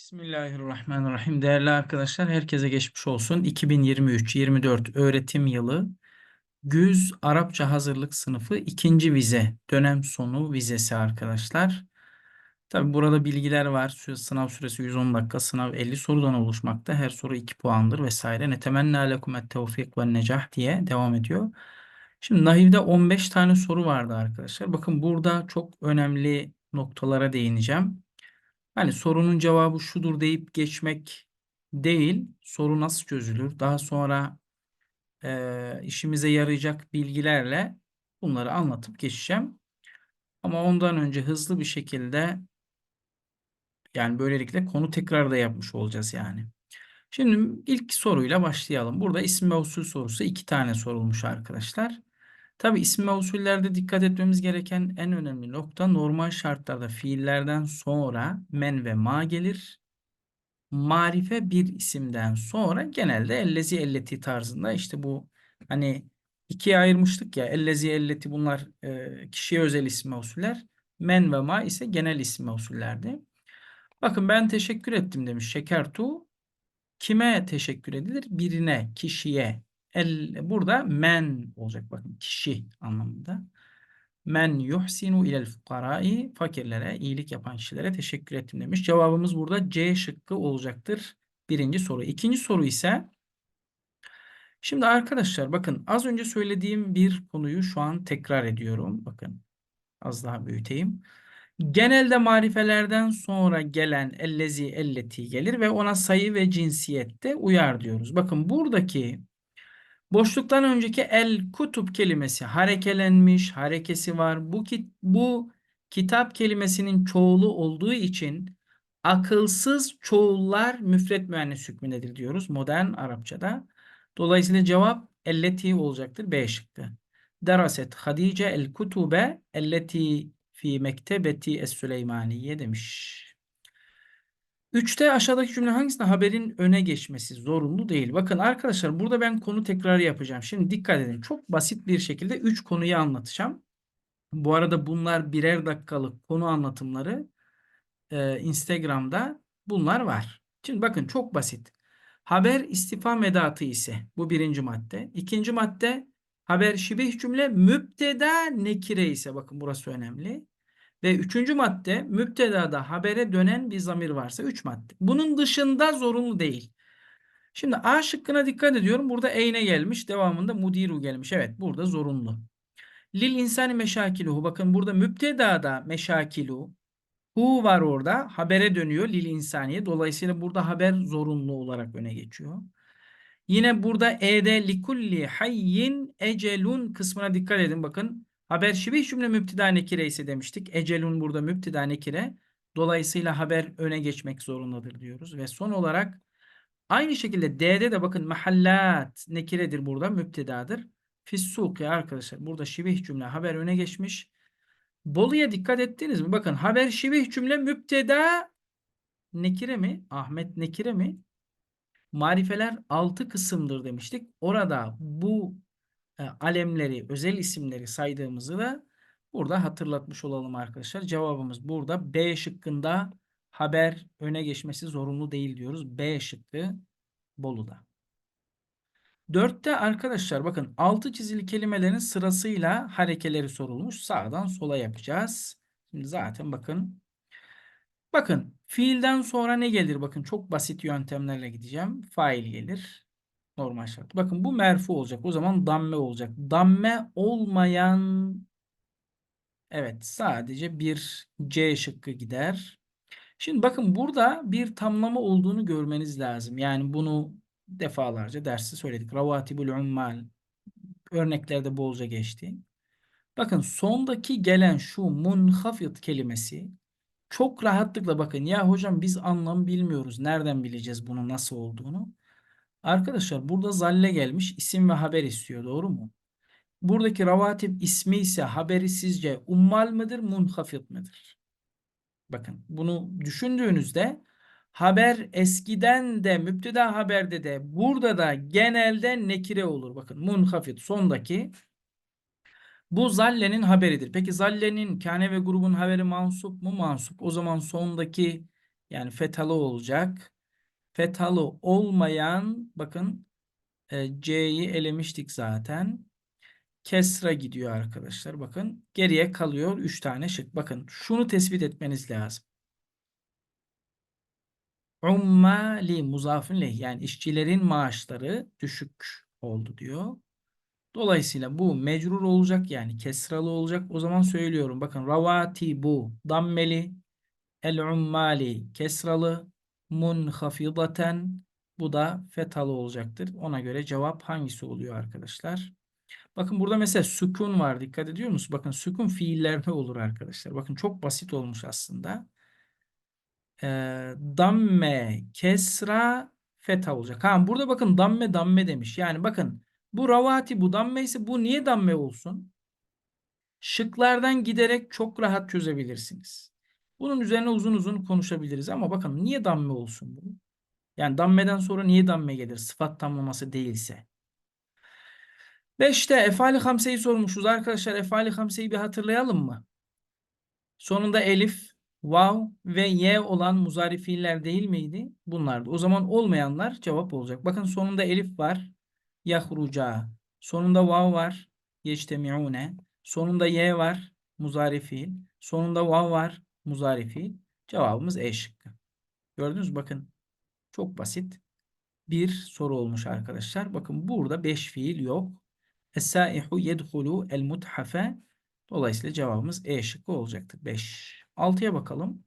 Bismillahirrahmanirrahim. Değerli arkadaşlar, herkese geçmiş olsun. 2023-24 öğretim yılı Güz Arapça Hazırlık Sınıfı ikinci vize, dönem sonu vizesi arkadaşlar. Tabi burada bilgiler var. Sınav süresi 110 dakika, sınav 50 sorudan oluşmakta. Her soru 2 puandır vesaire. Netemenna lekum et tevfik ve necah diye devam ediyor. Şimdi Nahiv'de 15 tane soru vardı arkadaşlar. Bakın burada çok önemli noktalara değineceğim. Hani sorunun cevabı şudur deyip geçmek değil, soru nasıl çözülür? Daha sonra e, işimize yarayacak bilgilerle bunları anlatıp geçeceğim. Ama ondan önce hızlı bir şekilde yani böylelikle konu tekrar da yapmış olacağız yani. Şimdi ilk soruyla başlayalım. Burada isim ve usul sorusu iki tane sorulmuş arkadaşlar. Tabi isim usullerde dikkat etmemiz gereken en önemli nokta normal şartlarda fiillerden sonra men ve ma gelir. Marife bir isimden sonra genelde ellezi elleti tarzında işte bu hani ikiye ayırmıştık ya ellezi elleti bunlar e, kişiye özel isim usuller. Men ve ma ise genel isim usullerdi. Bakın ben teşekkür ettim demiş Şekertu. Kime teşekkür edilir? Birine, kişiye. El, burada men olacak bakın kişi anlamında. Men yuhsinu ilel fukarai fakirlere, iyilik yapan kişilere teşekkür ettim demiş. Cevabımız burada C şıkkı olacaktır. Birinci soru. İkinci soru ise şimdi arkadaşlar bakın az önce söylediğim bir konuyu şu an tekrar ediyorum. Bakın az daha büyüteyim. Genelde marifelerden sonra gelen ellezi elleti gelir ve ona sayı ve cinsiyette uyar diyoruz. Bakın buradaki boşluktan önceki el kutup kelimesi harekelenmiş, harekesi var. Bu kit bu kitap kelimesinin çoğulu olduğu için akılsız çoğullar müfret müennes hükmündedir diyoruz modern Arapçada. Dolayısıyla cevap elleti olacaktır B şıkkı. Deraset Hadice el kutube elleti fi mektebeti es-Süleymaniye demiş. Üçte aşağıdaki cümle hangisinde haberin öne geçmesi zorunlu değil? Bakın arkadaşlar burada ben konu tekrarı yapacağım. Şimdi dikkat edin. Çok basit bir şekilde üç konuyu anlatacağım. Bu arada bunlar birer dakikalık konu anlatımları. Ee, Instagram'da bunlar var. Şimdi bakın çok basit. Haber istifam edatı ise bu birinci madde. İkinci madde haber şibih cümle müpteda nekire ise bakın burası önemli. Ve üçüncü madde müptedada habere dönen bir zamir varsa üç madde. Bunun dışında zorunlu değil. Şimdi A şıkkına dikkat ediyorum. Burada eyne gelmiş. Devamında mudiru gelmiş. Evet burada zorunlu. Lil insani meşakiluhu. Bakın burada müptedada meşakilu. Hu var orada. Habere dönüyor lil insaniye. Dolayısıyla burada haber zorunlu olarak öne geçiyor. Yine burada e'de likulli hayyin ecelun kısmına dikkat edin. Bakın Haber şibih cümle müpteda nekire ise demiştik. Ecelun burada müpteda nekire. Dolayısıyla haber öne geçmek zorundadır diyoruz. Ve son olarak aynı şekilde D'de de bakın mahallat nekiredir burada müptedadır. Fissuki arkadaşlar burada şibih cümle haber öne geçmiş. Bolu'ya dikkat ettiniz mi? Bakın haber şibih cümle müpteda nekire mi? Ahmet nekire mi? Marifeler altı kısımdır demiştik. Orada bu e, alemleri, özel isimleri saydığımızı da burada hatırlatmış olalım arkadaşlar. Cevabımız burada B şıkkında haber öne geçmesi zorunlu değil diyoruz. B şıkkı Bolu'da. Dörtte arkadaşlar bakın altı çizili kelimelerin sırasıyla harekeleri sorulmuş. Sağdan sola yapacağız. Şimdi zaten bakın. Bakın fiilden sonra ne gelir? Bakın çok basit yöntemlerle gideceğim. Fail gelir. Normal şart. Bakın bu merfu olacak. O zaman damme olacak. Damme olmayan evet sadece bir C şıkkı gider. Şimdi bakın burada bir tamlama olduğunu görmeniz lazım. Yani bunu defalarca derste söyledik. Ravatibul ummal örneklerde bolca geçti. Bakın sondaki gelen şu munhafit kelimesi çok rahatlıkla bakın ya hocam biz anlam bilmiyoruz. Nereden bileceğiz bunu nasıl olduğunu? Arkadaşlar burada zalle gelmiş isim ve haber istiyor doğru mu? Buradaki ravatip ismi ise haberi sizce ummal mıdır munhafit mıdır? Bakın bunu düşündüğünüzde haber eskiden de müpteda haberde de burada da genelde nekire olur. Bakın munhafit sondaki bu zallenin haberidir. Peki zallenin kane ve grubun haberi mansup mu? Mansup. O zaman sondaki Yani fethalı olacak. Fethalı olmayan bakın e, C'yi elemiştik zaten. Kesra gidiyor arkadaşlar. Bakın geriye kalıyor 3 tane şık. Bakın şunu tespit etmeniz lazım. Ummali muzafın leh yani işçilerin maaşları düşük oldu diyor. Dolayısıyla bu mecrur olacak yani kesralı olacak. O zaman söylüyorum. Bakın ravati bu dammeli el ummali kesralı munhafidaten bu da fetalı olacaktır. Ona göre cevap hangisi oluyor arkadaşlar? Bakın burada mesela sükun var. Dikkat ediyor musunuz? Bakın sükun fiillerde olur arkadaşlar. Bakın çok basit olmuş aslında. Ee, damme, kesra, feta olacak. Ha burada bakın damme damme demiş. Yani bakın bu ravati bu damme ise bu niye damme olsun? Şıklardan giderek çok rahat çözebilirsiniz. Bunun üzerine uzun uzun konuşabiliriz ama bakın niye damme olsun bu? Yani dammeden sonra niye damme gelir? Sıfat tamlaması değilse. Beşte efali hamseyi sormuşuz. Arkadaşlar efali hamseyi bir hatırlayalım mı? Sonunda elif, vav ve y olan muzari fiiller değil miydi? Bunlardı. O zaman olmayanlar cevap olacak. Bakın sonunda elif var. Yahruca. Sonunda vav var. Yectemiune. Sonunda y var. Muzari fiil. Sonunda vav var. Muzari fiil. Cevabımız E şıkkı. Gördünüz? Bakın çok basit bir soru olmuş arkadaşlar. Bakın burada 5 fiil yok. Es-saihu yedhulu el-muthafe. Dolayısıyla cevabımız E şıkkı olacaktır. 5. 6'ya bakalım.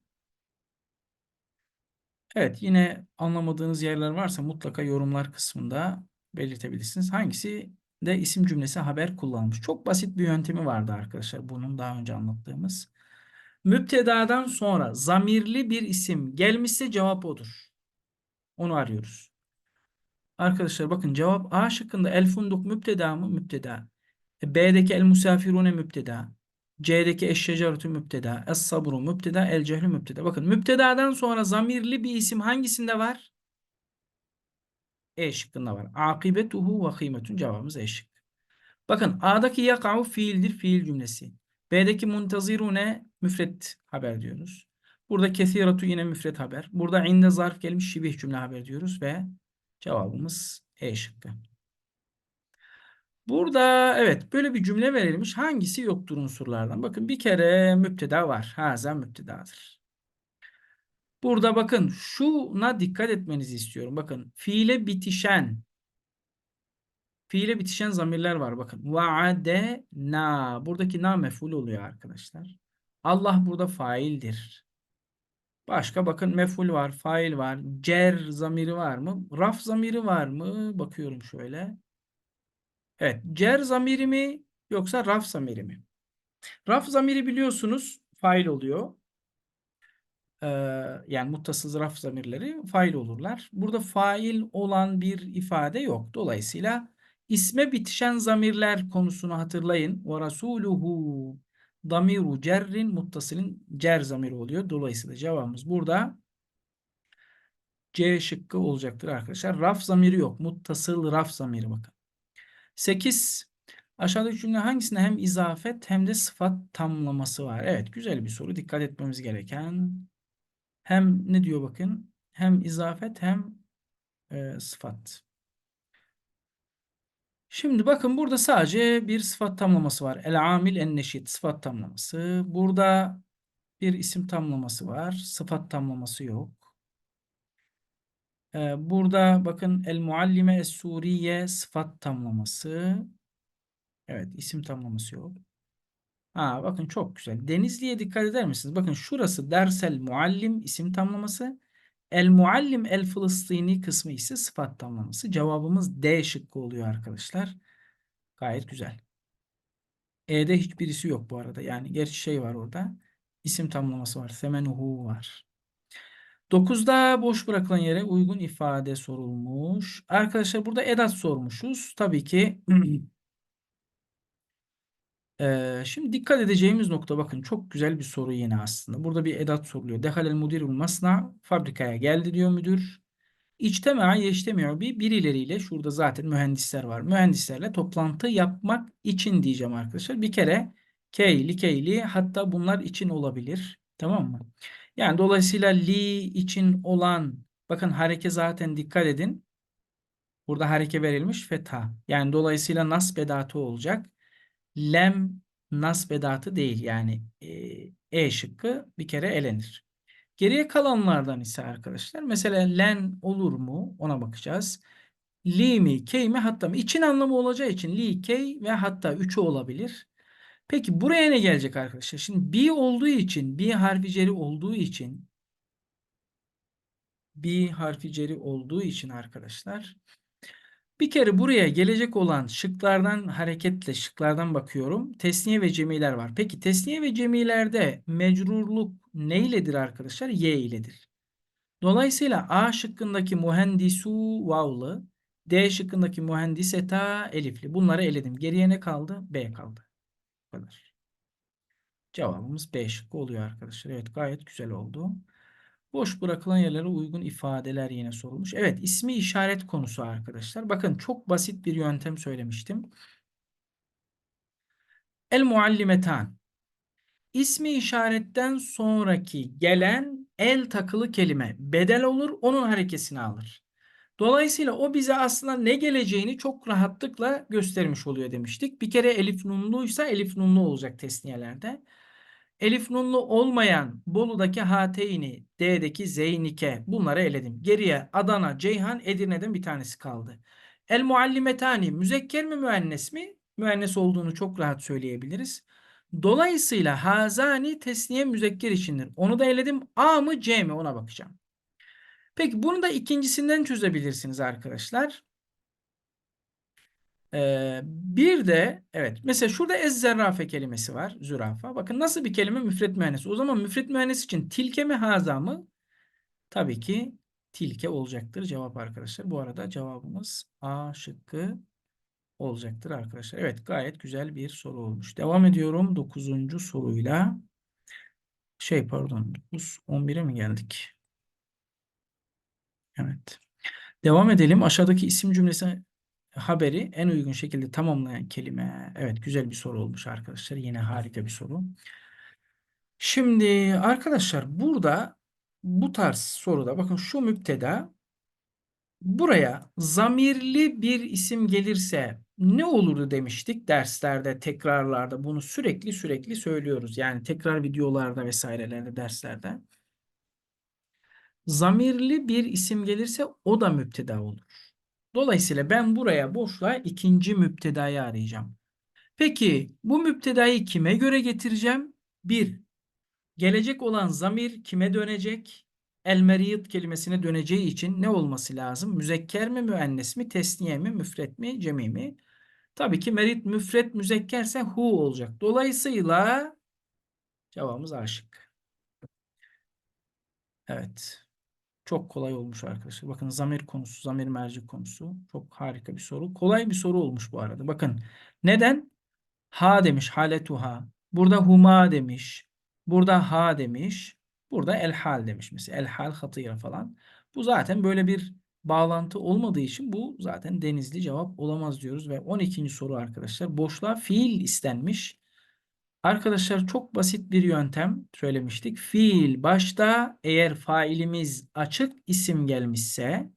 Evet yine anlamadığınız yerler varsa mutlaka yorumlar kısmında belirtebilirsiniz. Hangisi de isim cümlesi haber kullanmış. Çok basit bir yöntemi vardı arkadaşlar. Bunun daha önce anlattığımız. Müptedadan sonra zamirli bir isim gelmişse cevap odur. Onu arıyoruz. Arkadaşlar bakın cevap A şıkkında el funduk müpteda mı? Müpteda. E, B'deki el musafirune müpteda. C'deki eşşecaretü müpteda. Es sabru müpteda. El cehlü müpteda. Bakın müptedadan sonra zamirli bir isim hangisinde var? E şıkkında var. Akibetuhu ve kıymetun cevabımız E şıkkı. Bakın A'daki yaka'u fiildir fiil cümlesi. B'deki muntazirune müfret haber diyoruz. Burada kesiratu yine müfret haber. Burada inde zarf gelmiş şibih cümle haber diyoruz ve cevabımız E şıkkı. Burada evet böyle bir cümle verilmiş. Hangisi yoktur unsurlardan? Bakın bir kere müpteda var. Haza müptedadır. Burada bakın şuna dikkat etmenizi istiyorum. Bakın fiile bitişen fiile bitişen zamirler var. Bakın vaade na buradaki na meful oluyor arkadaşlar. Allah burada faildir. Başka bakın meful var, fail var, cer zamiri var mı? Raf zamiri var mı? Bakıyorum şöyle. Evet, cer zamiri mi yoksa raf zamiri mi? Raf zamiri biliyorsunuz fail oluyor. Ee, yani muttasız raf zamirleri fail olurlar. Burada fail olan bir ifade yok. Dolayısıyla isme bitişen zamirler konusunu hatırlayın. Ve rasuluhu damiru cerrin muttasilin cer zamiri oluyor. Dolayısıyla cevabımız burada C şıkkı olacaktır arkadaşlar. Raf zamiri yok. Muttasıl raf zamiri bakın. 8. Aşağıdaki cümle hangisinde hem izafet hem de sıfat tamlaması var? Evet güzel bir soru. Dikkat etmemiz gereken. Hem ne diyor bakın. Hem izafet hem e, sıfat. Şimdi bakın burada sadece bir sıfat tamlaması var. El amil en neşit sıfat tamlaması. Burada bir isim tamlaması var. Sıfat tamlaması yok. Ee, burada bakın el muallime es suriye sıfat tamlaması. Evet isim tamlaması yok. Ha, bakın çok güzel. Denizli'ye dikkat eder misiniz? Bakın şurası dersel muallim isim tamlaması. El muallim el Fılistini kısmı ise sıfat tamlaması. Cevabımız D şıkkı oluyor arkadaşlar. Gayet güzel. E'de hiçbirisi yok bu arada. Yani gerçi şey var orada. İsim tamlaması var. Semenuhu var. 9'da boş bırakılan yere uygun ifade sorulmuş. Arkadaşlar burada edat sormuşuz. Tabii ki Şimdi dikkat edeceğimiz nokta bakın çok güzel bir soru yine aslında. Burada bir edat soruluyor. Dehalel mudirul masna fabrikaya geldi diyor müdür. İçtemea yeştemiyor bir birileriyle şurada zaten mühendisler var. Mühendislerle toplantı yapmak için diyeceğim arkadaşlar. Bir kere keyli keyli hatta bunlar için olabilir. Tamam mı? Yani dolayısıyla li için olan bakın hareke zaten dikkat edin. Burada hareke verilmiş fetha. Yani dolayısıyla nasb edatı olacak. Lem nasb edatı değil. Yani e, e şıkkı bir kere elenir. Geriye kalanlardan ise arkadaşlar mesela len olur mu ona bakacağız. Li mi, key mi, hatta mı? İçin anlamı olacağı için li, key ve hatta üçü olabilir. Peki buraya ne gelecek arkadaşlar? Şimdi bi olduğu için, bi harfi ceri olduğu için bi harfi ceri olduğu için arkadaşlar bir kere buraya gelecek olan şıklardan hareketle şıklardan bakıyorum. Tesniye ve cemiler var. Peki tesniye ve cemilerde mecrurluk ne iledir arkadaşlar? Y iledir. Dolayısıyla A şıkkındaki mühendisu vavlı, D şıkkındaki mühendiseta elifli. Bunları eledim. Geriye ne kaldı? B kaldı. Bu kadar. Cevabımız B şıkkı oluyor arkadaşlar. Evet gayet güzel oldu. Boş bırakılan yerlere uygun ifadeler yine sorulmuş. Evet ismi işaret konusu arkadaşlar. Bakın çok basit bir yöntem söylemiştim. El muallimetan. İsmi işaretten sonraki gelen el takılı kelime bedel olur onun harekesini alır. Dolayısıyla o bize aslında ne geleceğini çok rahatlıkla göstermiş oluyor demiştik. Bir kere elif nunluysa elif nunlu olacak tesniyelerde. Elif nunlu olmayan Bolu'daki Hateyni, D'deki Zeynike bunları eledim. Geriye Adana, Ceyhan, Edirne'den bir tanesi kaldı. El muallimetani müzekker mi müennes mi? Müennes olduğunu çok rahat söyleyebiliriz. Dolayısıyla hazani tesniye müzekker içindir. Onu da eledim. A mı C mi ona bakacağım. Peki bunu da ikincisinden çözebilirsiniz arkadaşlar. Ee, bir de evet mesela şurada ez zerrafe kelimesi var. Zürafa. Bakın nasıl bir kelime müfret mühendisi. O zaman müfret mühendis için tilke mi haza mı? Tabii ki tilke olacaktır cevap arkadaşlar. Bu arada cevabımız A şıkkı olacaktır arkadaşlar. Evet gayet güzel bir soru olmuş. Devam ediyorum 9. soruyla. Şey pardon 9 11'e mi geldik? Evet. Devam edelim. Aşağıdaki isim cümlesi haberi en uygun şekilde tamamlayan kelime. Evet güzel bir soru olmuş arkadaşlar. Yine harika bir soru. Şimdi arkadaşlar burada bu tarz soruda bakın şu müpteda buraya zamirli bir isim gelirse ne olurdu demiştik derslerde, tekrarlarda. Bunu sürekli sürekli söylüyoruz. Yani tekrar videolarda vesairelerde, derslerde. Zamirli bir isim gelirse o da müpteda olur. Dolayısıyla ben buraya boşluğa ikinci müptedayı arayacağım. Peki bu müptedayı kime göre getireceğim? Bir, gelecek olan zamir kime dönecek? El meriyet kelimesine döneceği için ne olması lazım? Müzekker mi, müennes mi, tesniye mi, müfret mi, cemi mi? Tabii ki merit müfret müzekkerse hu olacak. Dolayısıyla cevabımız aşık. Evet. Çok kolay olmuş arkadaşlar. Bakın zamir konusu, zamir merci konusu. Çok harika bir soru. Kolay bir soru olmuş bu arada. Bakın neden? Ha demiş, haletuha. Burada huma demiş. Burada ha demiş. Burada el hal demiş. Mesela el hal hatıya falan. Bu zaten böyle bir bağlantı olmadığı için bu zaten denizli cevap olamaz diyoruz. Ve 12. soru arkadaşlar. Boşluğa fiil istenmiş. Arkadaşlar çok basit bir yöntem söylemiştik. Fiil başta eğer failimiz açık isim gelmişse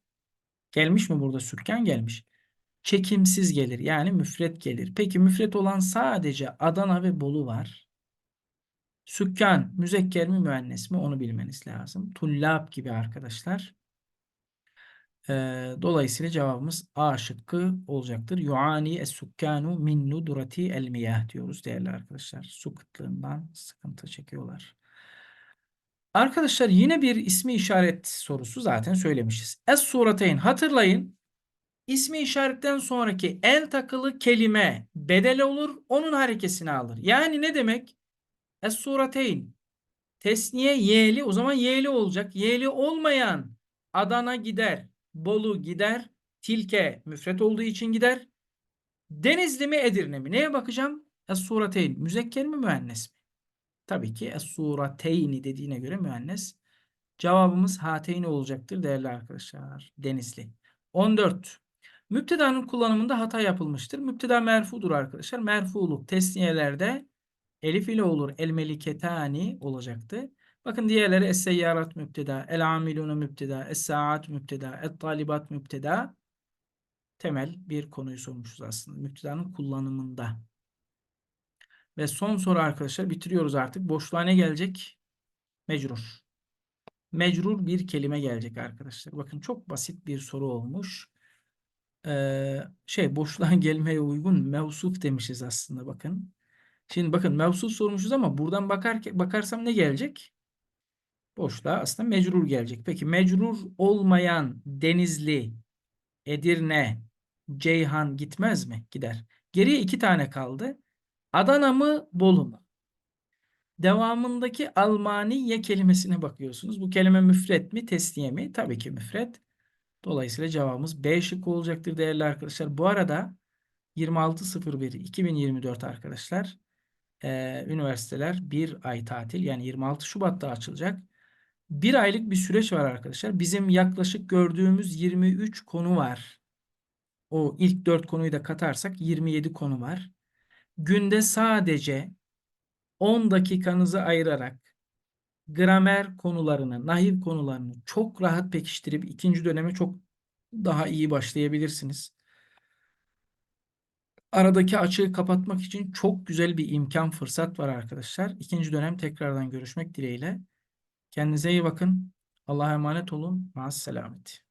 gelmiş mi burada sürken gelmiş. Çekimsiz gelir yani müfret gelir. Peki müfret olan sadece Adana ve Bolu var. Sükkan müzekker mi müennes mi onu bilmeniz lazım. Tullab gibi arkadaşlar. Dolayısıyla cevabımız A şıkkı olacaktır. Yuani es-sukkanu min nudrati el miyah diyoruz değerli arkadaşlar. Su kıtlığından sıkıntı çekiyorlar. Arkadaşlar yine bir ismi işaret sorusu zaten söylemişiz. Es-surateyn hatırlayın. İsmi işaretten sonraki el takılı kelime bedel olur. Onun harekesini alır. Yani ne demek? Es-surateyn. Tesniye yeli o zaman yeli olacak. Yeli olmayan Adana gider. Bolu gider. Tilke müfret olduğu için gider. Denizli mi Edirne mi? Neye bakacağım? Es-surateyn. Müzekker mi müennes mi? Tabii ki es-surateyni dediğine göre müennes. Cevabımız hateyni olacaktır değerli arkadaşlar. Denizli. 14. Müptedanın kullanımında hata yapılmıştır. Müpteda merfudur arkadaşlar. Merfuluk tesniyelerde elif ile olur. El meliketani olacaktı. Bakın diğerleri es-seyyarat müpteda, el-amilune müpteda, es-saat müpteda, et-talibat müpteda. Temel bir konuyu sormuşuz aslında. Müptedanın kullanımında. Ve son soru arkadaşlar bitiriyoruz artık. Boşluğa ne gelecek? Mecrur. Mecrur bir kelime gelecek arkadaşlar. Bakın çok basit bir soru olmuş. Ee, şey boşluğa gelmeye uygun mevsuf demişiz aslında bakın. Şimdi bakın mevsuf sormuşuz ama buradan bakar, bakarsam ne gelecek? Boşluğa aslında mecrur gelecek. Peki mecrur olmayan Denizli, Edirne, Ceyhan gitmez mi? Gider. Geriye iki tane kaldı. Adana mı, Bolu mu? Devamındaki Almaniye kelimesine bakıyorsunuz. Bu kelime müfret mi, tesniye mi? Tabii ki müfret. Dolayısıyla cevabımız B şıkkı olacaktır değerli arkadaşlar. Bu arada 26.01.2024 arkadaşlar e, üniversiteler bir ay tatil yani 26 Şubat'ta açılacak. Bir aylık bir süreç var arkadaşlar. Bizim yaklaşık gördüğümüz 23 konu var. O ilk 4 konuyu da katarsak 27 konu var. Günde sadece 10 dakikanızı ayırarak gramer konularını, nahiv konularını çok rahat pekiştirip ikinci döneme çok daha iyi başlayabilirsiniz. Aradaki açığı kapatmak için çok güzel bir imkan, fırsat var arkadaşlar. İkinci dönem tekrardan görüşmek dileğiyle. Kendinize iyi bakın. Allah'a emanet olun. Maas selamet.